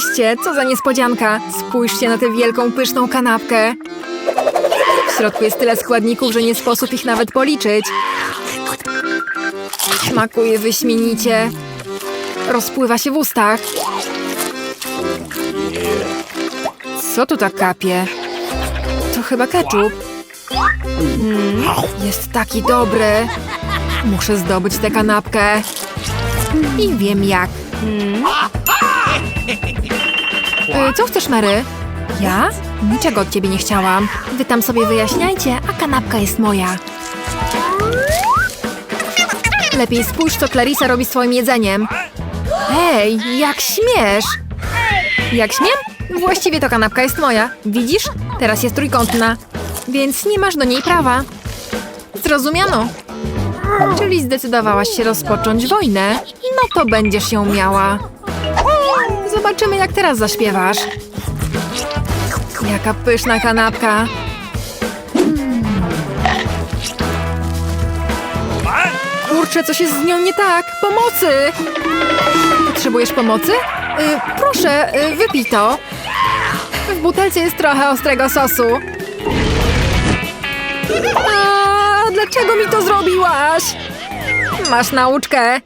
szczęście! Co za niespodzianka! Spójrzcie na tę wielką, pyszną kanapkę. W środku jest tyle składników, że nie sposób ich nawet policzyć. Smakuje wyśmienicie. Rozpływa się w ustach. Co tu tak kapie? To chyba ketchup. Mm, jest taki dobry. Muszę zdobyć tę kanapkę. I wiem jak. Mm. Y, Co chcesz, Mary? Ja? Niczego od ciebie nie chciałam. Wy tam sobie wyjaśniajcie, a kanapka jest moja. Lepiej spójrz, co Clarissa robi swoim jedzeniem. Ej, jak śmiesz! Jak śmiem? Właściwie to kanapka jest moja. Widzisz? Teraz jest trójkątna. Więc nie masz do niej prawa. Zrozumiano. Czyli zdecydowałaś się rozpocząć wojnę? No to będziesz ją miała. Zobaczymy, jak teraz zaśpiewasz. Jaka pyszna kanapka. Kurczę, coś jest z nią nie tak. Pomocy! Potrzebujesz pomocy? Y, proszę, y, wypij to. W butelce jest trochę ostrego sosu. A, dlaczego mi to zrobiłaś? Masz nauczkę.